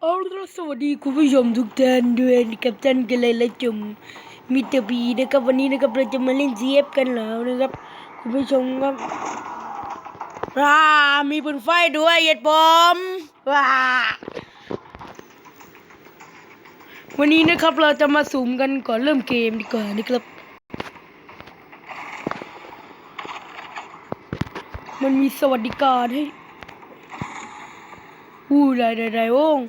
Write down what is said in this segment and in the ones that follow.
เอาละสวัสดีคุณผู้ชมทุกท่านด้วยนะครับท่านกันเลยและจมมิตรบีนะครับวันนี้นะครับเราจะมาเล่น CF กันแล้วนะครับ คุณผู้ชมครับว้ามีปืนไฟด้วยเหยียดบอมว้าวันนี้นะครับเราจะมาสุ่มกันก่อนเริ่มเกมดีกว่านะครับ มันมีสวัสดิการให้อู้ได้ได้ได้โอ้ง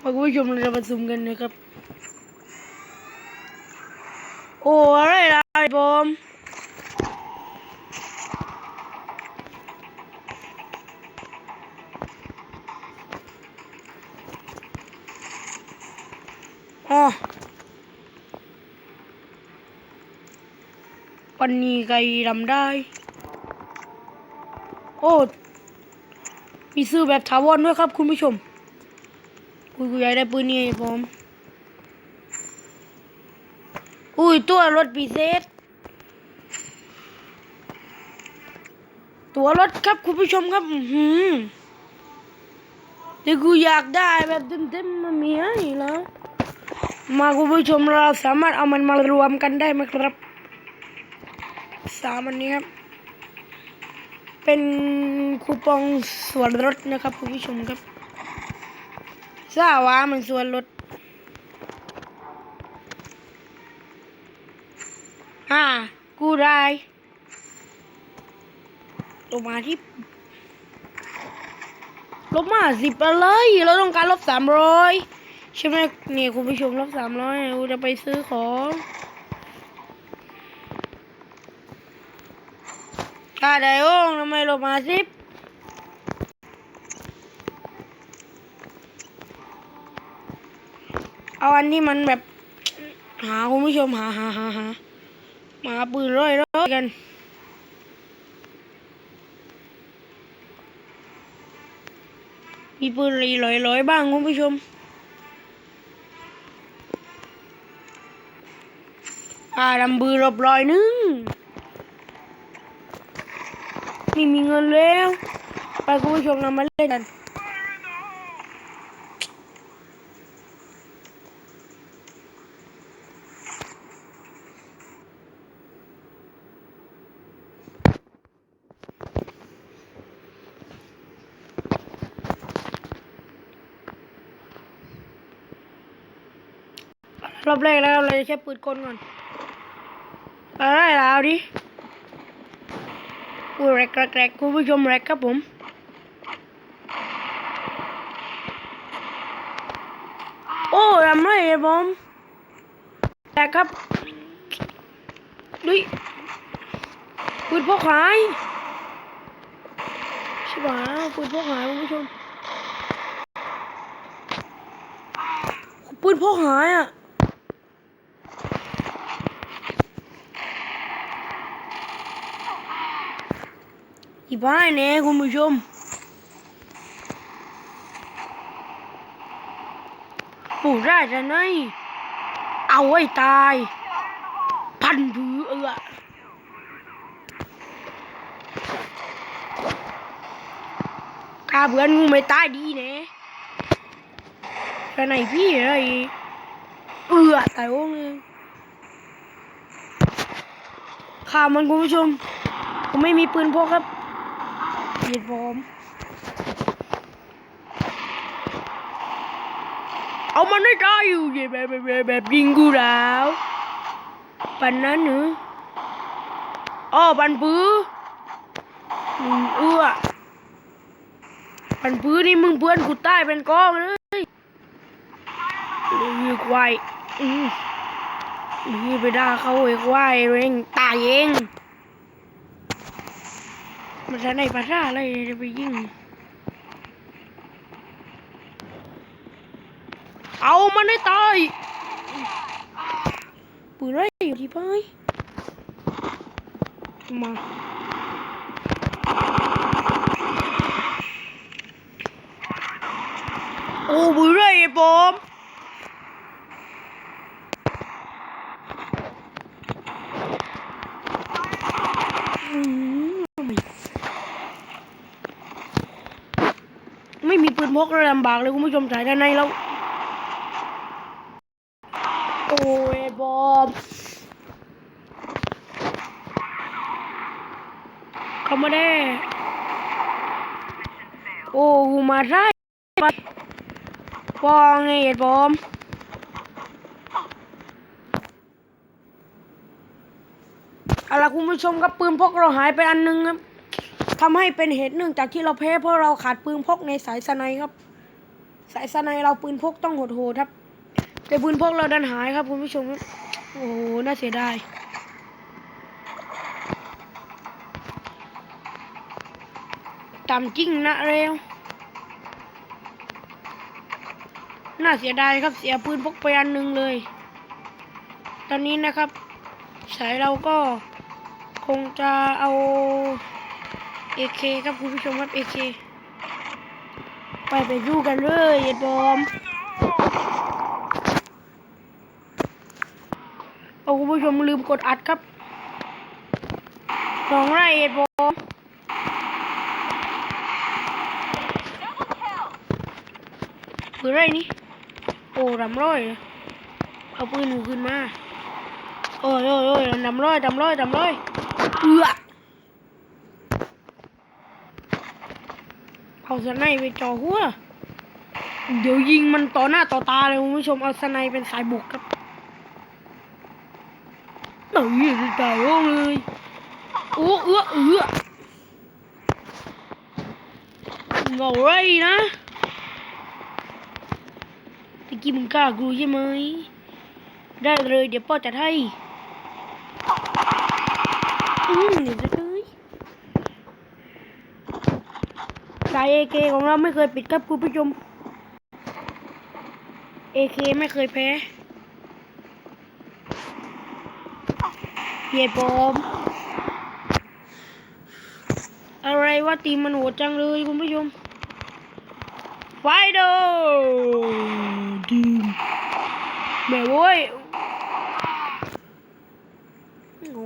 มา คุณผู้ชมเราจะมาซูมกันนะครับ โอ้อะไรล่ะไอ้บอมอ๋อวันนี้ใครทำได้ โอ้ มีซื้อแบบถาวรด้วยครับคุณผู้ชมุยกูอยากได้ปืนนี่ผมอุ้ยตัวรถพิเศษ ตัวรถครับคุณผู้ชมครับอือหือแต่กูอยากได้แบบเต็มๆมันมีให้แล้วมาคุณผู้ชมเราสามารถเอามันมารวมกันได้ไหมครับสามอันนี้ครับ เป็นคูปองส่วนลดนะครับคุณผู้ชมครับ ทราวามันส่วนลดอ่ากูได้ลงมาที่ลบมาสิบอะไรเราต้องการลบสามร้อยใช่ไหมเนี่ยคุณผู้ชมลบสามร้อยกูจะไปซื้อของอ่าได้โอ้งทำไมลบมาสิบ เอาอันที่มันแบบ หาคุณผู้ชมหาหาหาหามาปืนร้อยร้อยกัน มีปืนรีร้อยร้อยบ้างคุณผู้ชม อ่าดำบือรบร้อยหนึงนี่มีเงินแล้ว ไปคุณผู้ชมเรามาเล่นกัน รอบแรกแล้วเราจะใช้ปืนกลก่อนอะไรแล้วดิอุ้ยแรกแรกแรกคุณผู้ชมแรกครับผมโอ้ทำไรไอ้บอมแรกครับดุยปืนพกหายใช่ป่ะปืนพกหายคุณผู้ชมปืนพกหายอะ อีบ้าแน่คุณผู้ชมปู่ได้จะไหนเอาไว้ตาย พันผือเออข้าเพื่อนงูไม่ตายดีแน่แต่ไหนพี่อะไรเอือตายโอ้งเลยข่ามันคุณผู้ชมผมไม่มีปืนพกครับ เหยียดผมเอามันได้ได้อยู่ยียดแบบแบบแบบแบบยิงกูแล้วปันนั้นหรืออ้อปันปื้ออืมเอื้อปันปื้อนี่มึงเพื่อนกูใต้เป็นกองเลยลือควายอืมลือไปด่าเขาไอ้ควายเองตายเอง มันจะในภาษาอะไรจะไปยิง เอามันให้ตายปืนไรอยู่ที่ไปมาโอ้ปืนไรไอ้บอม พกแล้วลำบากเลยคุณผู้ชมสายด้านในแล้ว โอ้ยบอมเข้ามาได้โอ้กูมาได้ปปองไงไอ้บอมเอาล่ะคุณผู้ชมครับปืนพกเราหายไปอันนึงครับ ทำให้เป็นเหตุเนื่งจากที่เราแพ้เพราะเราขาดปืนพกในสายสไนครับ สายสไนเราปืนพกต้องหดโหดครับ แต่ปืนพกเราดันหายครับคุณผู้ชมครับโอ้โหน่าเสียดายตามจริงนะเร็วน่าเสียดายครับเสียปืนพกไปอันหนึ่งเลย ตอนนี้นะครับ สายเราก็คงจะเอา AK ครับคุณผู้ชมครับ AK ไปไปดูกันเลยไอ้บอมเอาคุณผู้ชมลืมกดอัดครับสองไร่ไอ้บอมปืนไรนี่โอ้รำร้อยเอาปืนหนูขึ้นมาโอ้ยโอ้ยโอ้ยดำร้อยดำร้อยดำร้อยเอือ เอาสไนไปจ่อหัว เดี๋ยวยิงมันต่อหน้าต่อตาเลยคุณผู้ชมเอาสไนเป็นสายบุกครับเอ้ยตายโอ้เลยโอ้เอื้อเอื้อเหงาไรนะตะกี้มึงกล้ากูใช่ไหมได้เลยเดี๋ยวพ่อจัดให้อืมเดี๋ยวจะเลยสายเอเคของเราไม่เคยปิดครับคุณผู้ชมเอเคไม่เคยแพ้เหตุปลอมอะไรว่าตีมันโหดจังเลยคุณผู้ชมไฟโดดีแม่โว้ยโอ้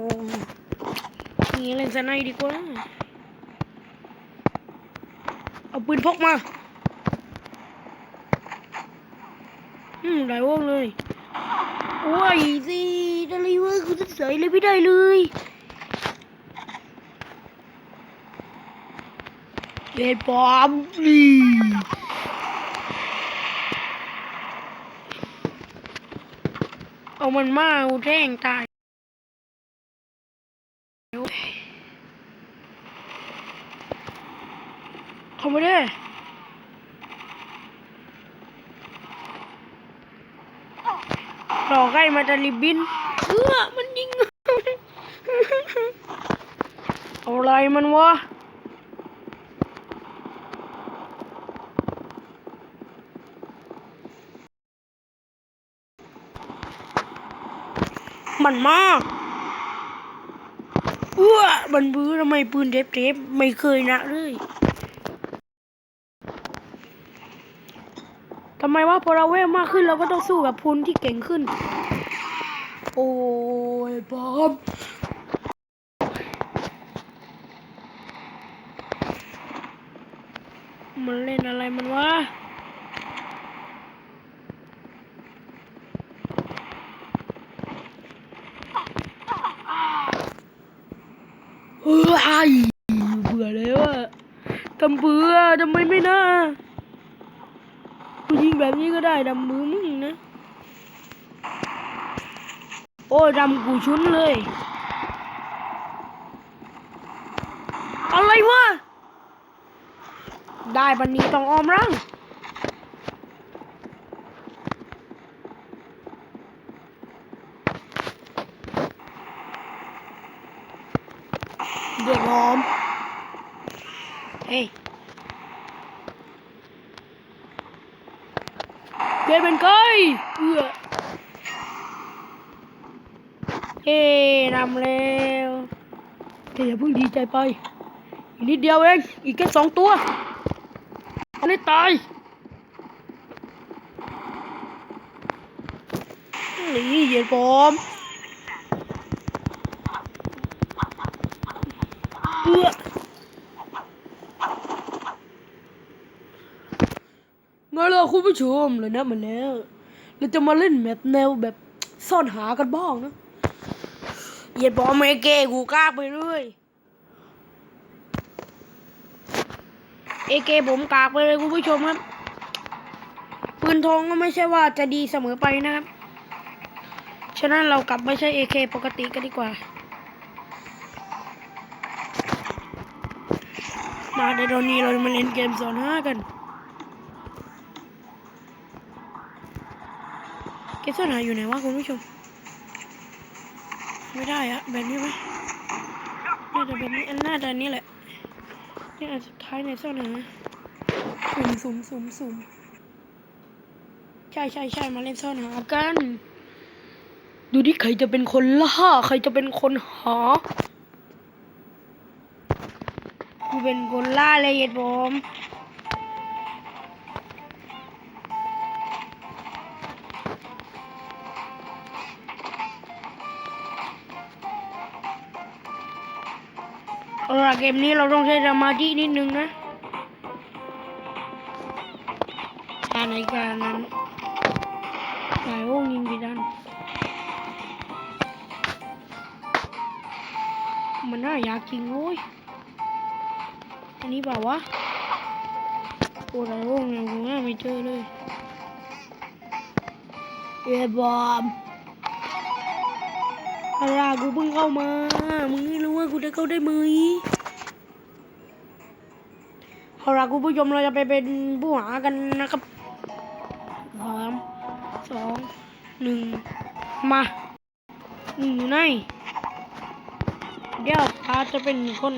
นี่เล่นสไนดีกว่า เอาปืนพกมา อืมได้วงเลย โอ้ยสิจะรีเวอร์กูจะเสยเลยไม่ได้เลยเล่นปอมดีเอามันมาเอาแท่งตาย เข้ามาได้ร อใกล้มาจะรีบินเออมันยิง เอาอะไรมันวะมันมากเอื้อมันบื้อทำไมปืนเทปเทปไม่เคยนะเลยทำไมว่าพอเราเวลมากขึ้นเราก็ต้องสู้กับพูนที่เก่งขึ้น โอ้ยบอมมันเล่นอะไรมันวะเฮ้ยเบื่อแล้วอะทำเบื่อทำไมไม่น่ากูยิงแบบนี้ก็ได้ดำมือมึงนะ โอ้ยดำกูชุนเลย อะไรวะ ได้บันนี้ต้องออมรังเด็กหอม เฮ้ยเดินเป็นไก่เอื้อเฮ้นำแล้วแต่อย่า เพิ่งดีใจไป อีกนิดเดียวเอง อีกแค่สองตัวอันนี้ตายนี่เหยียดผมเอื้อไงล่ะคุณผู้ชมเลยนะมาแล้ว เราจะมาเล่นแบบแนวแบบซ่อนหากันบ้างนะอย่าบอกไม่เก้กูกล้าไปเรื่อย เอเกผมกากไปเลยคุณผู้ชมครับ ปืนทองก็ไม่ใช่ว่าจะดีเสมอไปนะครับ ฉะนั้นเรากลับไม่ใช่เอเคปกติกันดีกว่า มาในตอนนี้เรามาเล่นเกมสอนห้ากันเกมสอนหาอยู่ไหนวะคุณผู้ชม ไม่ได้อะแบบนี้ไหมน่าจะแบบนี้อันน่าจะอันนี้แหละ นี่อันสุดท้ายในสอนหาสุ่มสุ่มสุ่มสุ่มใช่ใช่ใช่มาเล่นซ่อนหากัน ดูดิใครจะเป็นคนล่าใครจะเป็นคนหากูเป็นคนล่าเลยเย็ดผม เอาล่ะเกมนี้เราต้องใช้สมาธินิดนึงนะการในการนั้นหลายวงยิงกี่ด้านมันน่าอยากจริงโว้ยอันนี้เปล่าวะโอ้หลายวงเนี่ยกูน่าไม่เจอเลยเอ้ยบอมอะไรกูเพิ่งเข้ามา มึงไม่รู้ว่ากูจะเข้าได้ไหม เอาละคุณผู้ชมเราจะไปเป็นผู้หากันนะครับสามสองหนึ่งมาหนึ่งอยู่ไหนเดี๋ยวพาจะเป็นคน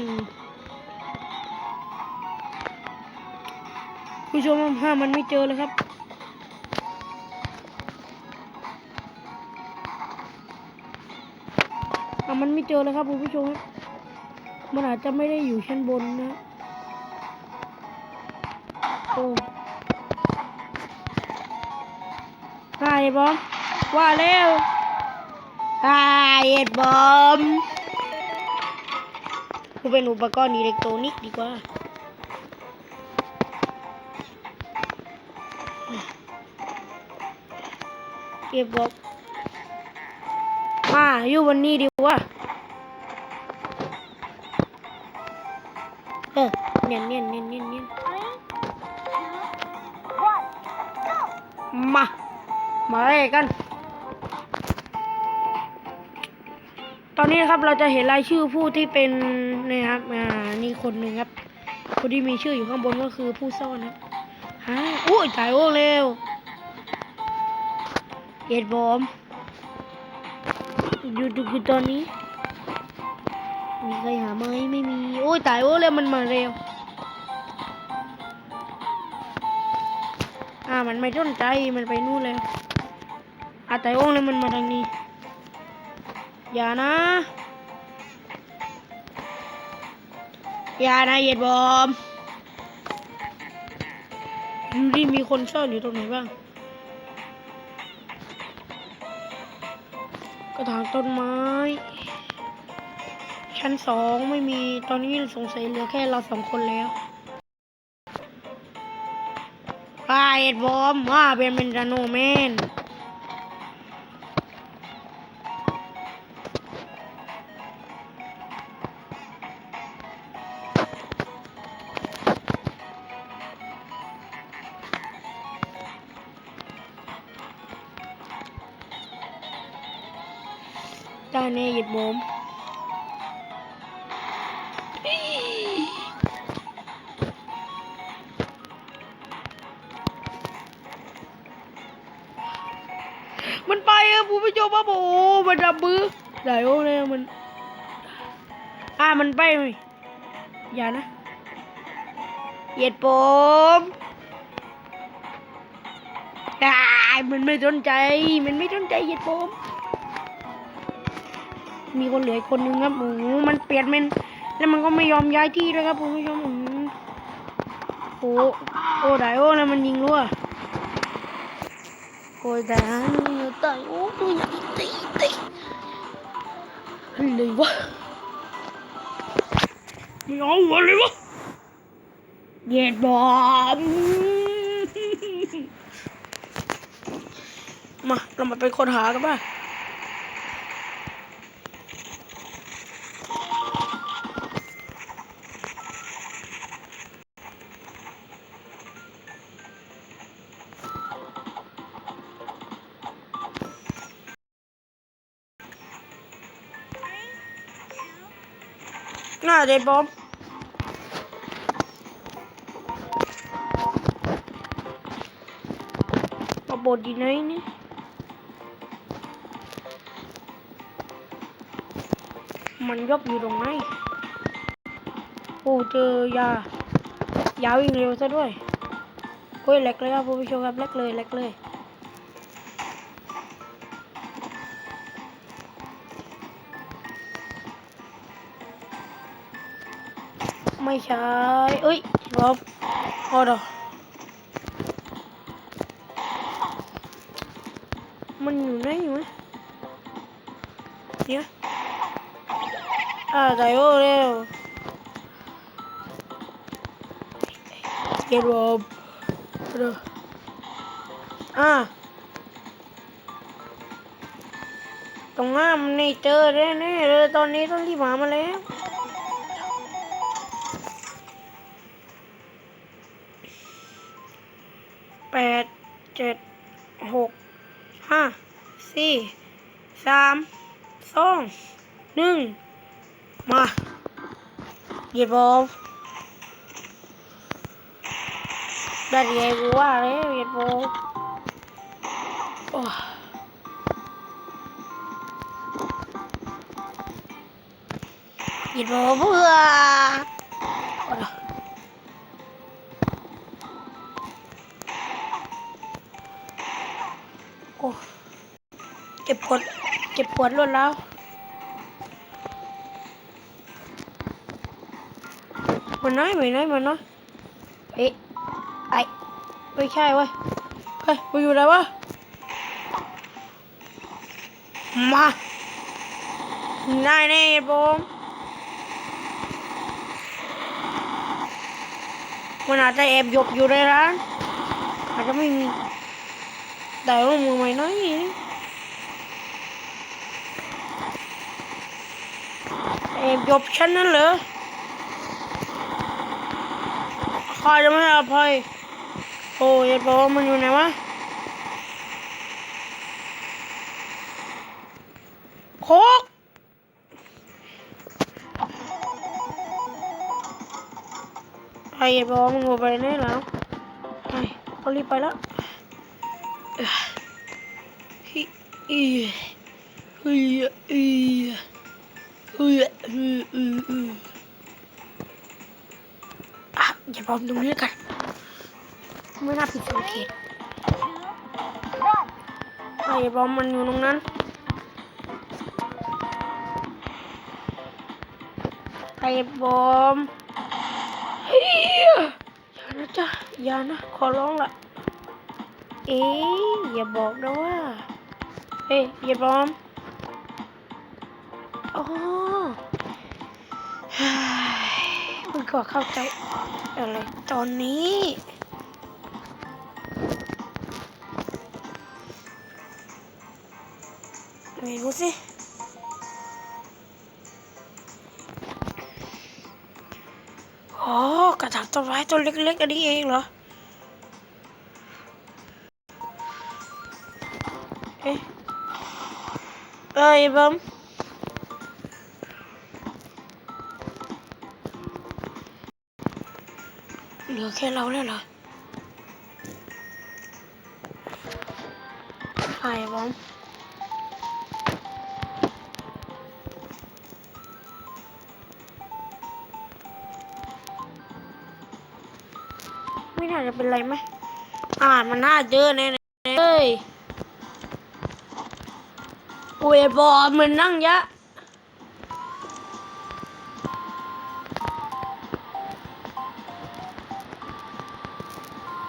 ผู้ชมห้ามันไม่เจอเลยครับอะมันไม่เจอเลยครับคุณผู้ชมมันอาจจะไม่ได้อยู่ชั้นบนนะ โอ้ไอ้บอมว่าเร็วไอ้บอมกูเป็นอุปกรณ์อิเล็กทรอนิกส์ดีกว่าเก็บบอมมาอยู่วันนี้ดีกว่าเออเนียนเนียนเนียนเนียนเนียน มา มาเล่กัน ตอนนี้นะครับเราจะเห็นรายชื่อผู้ที่เป็นนะครับ อ่า นี่คนหนึ่งครับ คนที่มีชื่ออยู่ข้างบนก็คือผู้ซ่อนครับฮะอุ้ยตายโอ้เร็วเอ็ดบอมอยู่ดูคือตอนนี้ มีใครหาไหมไม่มี โอ้ยตายโอ้เร็วมันมาเร็วามันไม่สนใจมันไปนู่นแล้วอาแต่โอ้งเลยมันมาทางนี้ อย่านะ อย่านะเหยียดบอมดูดิมีคนซ่อนอยู่ตรงไหนบ้าง กระถางต้นไม้ ชั้นสองไม่มีตอนนี้สงสัยเหลือแค่เราสองคนแล้ว ไอ้เอ็ดบอมว่าเป็นเป็นจานูเมนานะ เหยียดผมอ่ามันไม่สนใจ มันไม่สนใจเหยียดผม มีคนเหลืออีกคนนึงครับโอ้มันเปลี่ยนเป็นแล้วมันก็ไม่ยอมย้ายที่ด้วยครับคุณผู้ชมอืมโอ้โหโอ้ไดโอ้แล้วมันยิงรั่วโอ้ยแต่ตายโอ้ตัวใหญ่ตีตีอะไรวะ มึงเอาหัวเลยวะเย็ดบอมมา เรามาเป็นคนหากันบ้า น่าเด็ดบอมมาบดดีไหนนี่มันยบอยู่ตรงไหนโอ้เจอยายาวิ่งเร็วซะด้วยโอ้ยแหลกเลยครับผู้ชมครับแหลกเลยแหลกเลย ไม่ใช่เอ้ยรอบพอดอมันอยู่ไหนอยู่ไหมเนี่ยอ่าได้โอเร็วเก็บรบเร็วอ่าตรงหน้ามันนี่เจอแน่ๆเลยตอนนี้ต้องรีบหามาแล้ว ปดเจ็ดหกห้าสี่สามสองหนึ่งมาเหยียบบอลได้ยังไงกูว่าแล้วเหยียบบอลโอ้เหยียบบอลเพื่อ ปวดเจ็บปวดรวดแล้วมันน้อยมันน้อยมันน้อยเอ๊ะไอไม่ใช่เว้ยเฮ้ยมันอยู่ไหนวะมาได้แน่บอมมันอาจจะแอบหยบอยู่ในร้านอาจจะไม่มีแต่ว่ามือไม่น้อยนี่ เอ็มยบฉันนั่นเหรอข้าจะไม่ให้อภัยโอ้ยบอกว่ามันอยู่ไหนวะโคกไอ้บอกว่ามึงเอาไปไหนแล้วไอ้เขารีบไปแล้วเอ้ยเฮ้ยเอ้ยเฮ้ยเอ้ย เออเออเออเอออะอย่าบอมตรงนี้กันไม่น่าผิดสังเกตอะอย่าบอมมันอยู่ตรงนั้นไอ้บอมเฮ้ยอย่านะจ๊ะอย่านะขอร้องละเอ๊ะอย่าบอกนะว่าเฮ้ยอย่าบอม มันก็เข้าใจอะไรตอนนี้ไม่รู้สิโอ๋อกระถางต้นไม้ต้นเล็กๆ อันนี้เองเหรอ เอ๊ะเอ้ยบัม เหลือแค่เราแล้วเหรอหายบอมไม่น่าจะเป็นไรไหมอ่านมันน่าเจอแน่ๆเลยโอ้ยบอมมันนั่งยะ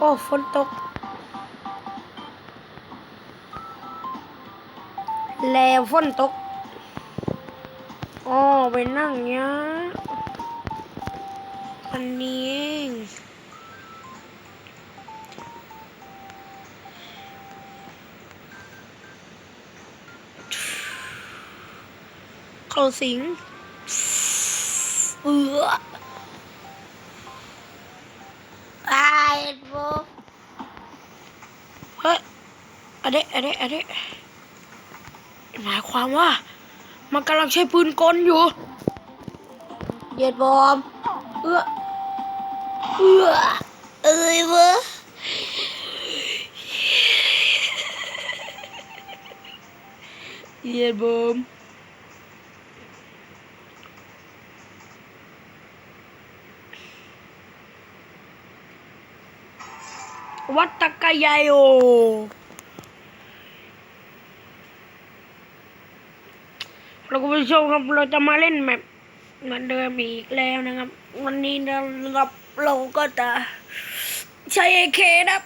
โอ้ฝนตก แล้วฝนตกอ๋อไปนั่งเนี้ยอันนี้เองเข้าสิงเอือ ไอ้พวกเฮ้ยอะเดะอะเดะอะเดะหมายความว่า มันกำลังใช้ปืนกลอยู่ เหยียดบอม เอื้อ เอื้อ เอ้ยเวะเหยียดบอม วัตกยายโอเราคุณผู้ชมครับเราจะมาเล่นแบบเหมือนเดิมอีกแล้วนะครับ วันนี้นะเราเราก็จะใช้เอเคนะครับ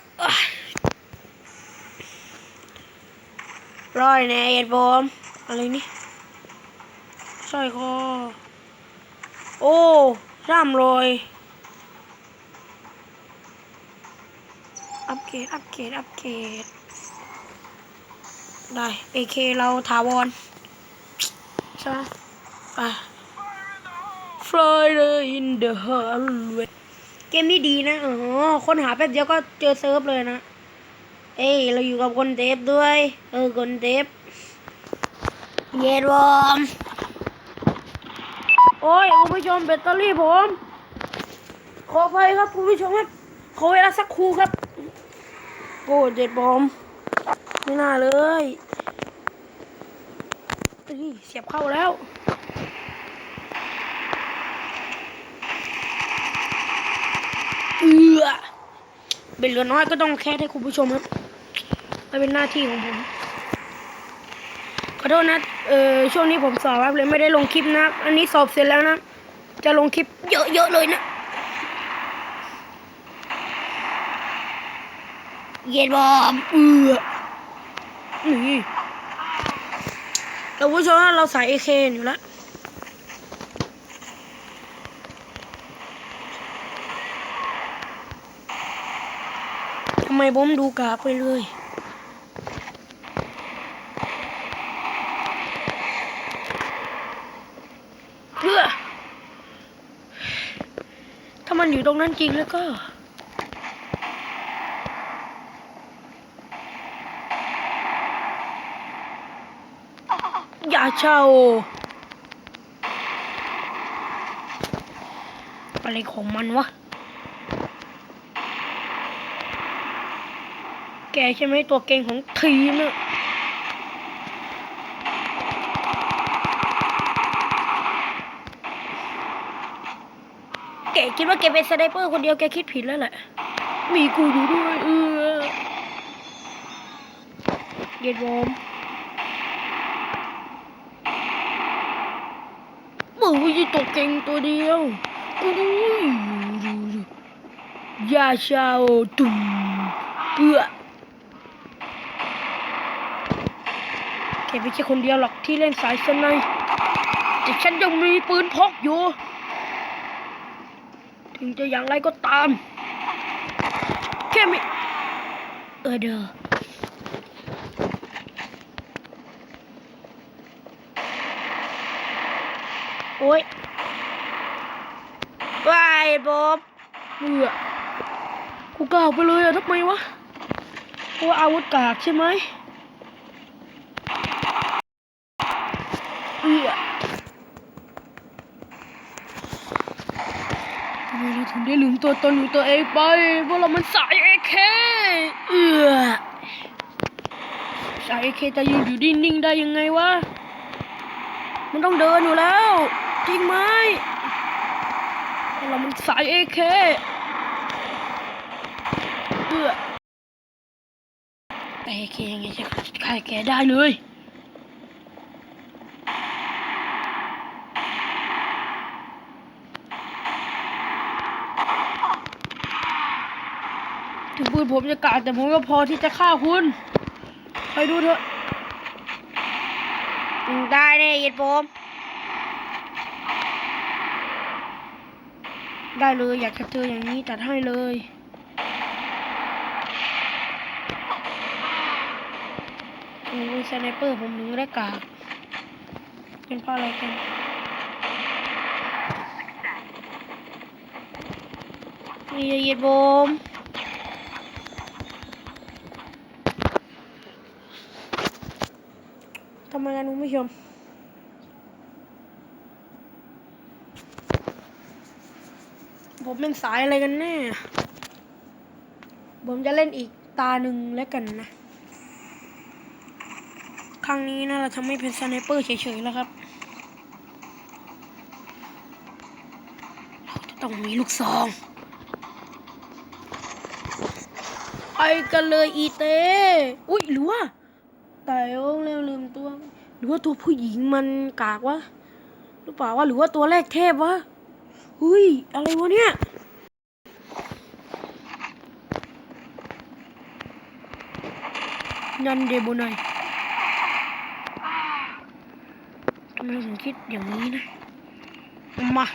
ร้อยแน่เอ็ดบอมอะไรนี่สร้อยคอโอ้ร่ำรอย อัปเก รดอัปเกรดอัปเกรดได้ AK เราถาวรใช่ไหมไป Friday in the hallway เกมนี้ดีนะอ๋อค้นหาแป๊บเดียวก็เจอเซิร์ฟเลยนะ เอ้ย เราอยู่กับคนเทปด้วย เออ คนเทปเย็นวอมโอ้ยคุณผู้ชมแบตเตอรี่ผม ขออภัยครับคุณผู้ชมครับ ขอเวลาสักครู่ครับ โอ้เจ็ดบอม ไม่น่าเลยเฮ้ยเสียบเข้าแล้วเอือเป็นเหลือน้อยก็ต้องแค่ให้คุณผู้ชมครับมันเป็นหน้าที่ของผม ขอโทษนะ เอ่อช่วงนี้ผมสอบครับเลยไม่ได้ลงคลิปนะ อันนี้สอบเสร็จแล้วนะ จะลงคลิปเยอะๆเลยนะ เย็นบอมเอือนี่เราผู้ชมว่าเราใส่เอเคอยู่แล้วทำไมผมดูกากไปเลยเพื่อถ้ามันอยู่ตรงนั้นจริงแล้วก็ อย่าเช่าอะไรของมันวะ แกใช่ไหมตัวเก่งของทีมน่ะแกคิดว่าแกเป็นสไนเปอร์คนเดียวแกคิดผิดแล้วแหละ มีกูอยู่ด้วยเออเย็นวอม มือยี่ ตัวเก่งตัวเดียวยาชาโอตุ่มเปื่อแกไม่ใช่คนเดียวหรอกที่เล่นสายสนป์แต่ฉันยังมีปืนพกอยู่ ถึงจะอย่างไรก็ตาม แค่ไม่เออเด้อโอ้ย วายบอบเบื่อกูกล่าวไปเลยอะทำไมวะเพราะอาวุธกากใช่ไหมเอือทำไมเราถึงได้ลืมตัวตนของตัวเองไปเพราะเรามันสายเอเคเอือสายเอเคจะยืนอยู่นิ่งได้ยังไงวะมันต้องเดินอยู่แล้วจริงไหม เรามันสายเอเคเพื่อเอเคยังไงจะฆ่าแกได้เลยถึงปืนผมจะกาดแต่ผมก็พอที่จะฆ่าคุณ ไปดูเถอะ ได้เนี่ยเย็ดผม ได้เลย อยากจะเจออย่างนี้จัดให้เลย โอ้ยสไนเปอร์ผมถึงได้กาเป็นเพราะอะไรกันนี่เยียดบมทำไมกันคุณผู้ชม ผมเป็นสายอะไรกันแน่ ผมจะเล่นอีกตาหนึ่งแล้วกันนะ ครั้งนี้นะเราทำให้เป็นสไนเปอร์เฉยๆแล้วครับ เราจะต้องมีลูกซอง ไปกันเลยอีเต้อุ้ยหรือว่าแต่เร็วลืมตัว หรือว่าตัวผู้หญิงมันกากวะหรือเปล่าวะหรือว่าตัวแรกเทพวะ ฮ้ย อะไรวะเนี่ยยันเดโบไนทำไมผมคิดอย่างนี้นะ มา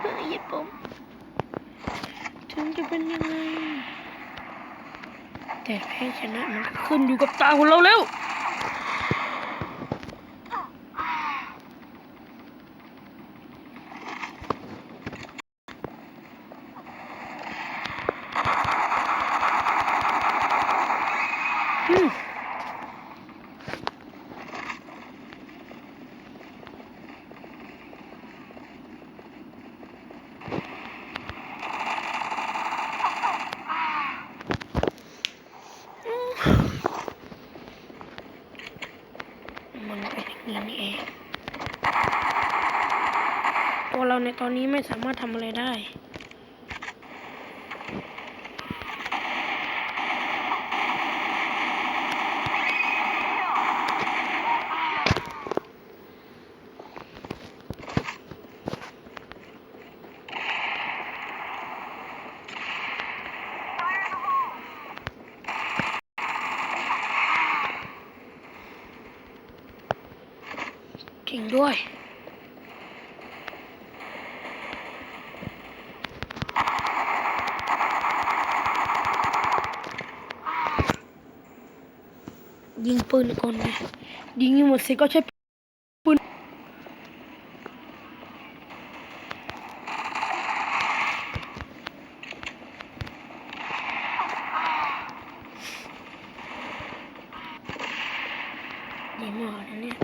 เฮ้ยผมถึงจะเป็นยังไง แต่แพ้ชนะมันขึ้นอยู่กับตาของเราแล้ว อืมมันเป็นอย่างนี้นี่เอง ตัวเราในตอนนี้ไม่ สามารถทำอะไรได้จริงด้วย ปืนก่อนไงยิงหมดสิก็ใช้ปืนยิงไม่ออกนะเนี่ย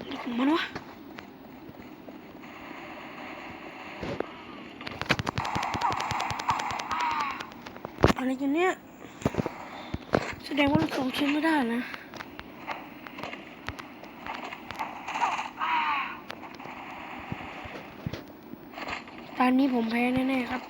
อะไรของมันวะ อะไร กันเนี่ย แสดงว่าเราสองชิ้นไม่ได้นะตอนนี้ผมแพ้แน่ๆครับ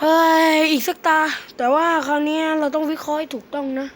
เฮ้ย อีก สักตา แต่ว่าคราวนี้เราต้องวิเคราะห์ให้ถูกต้องนะ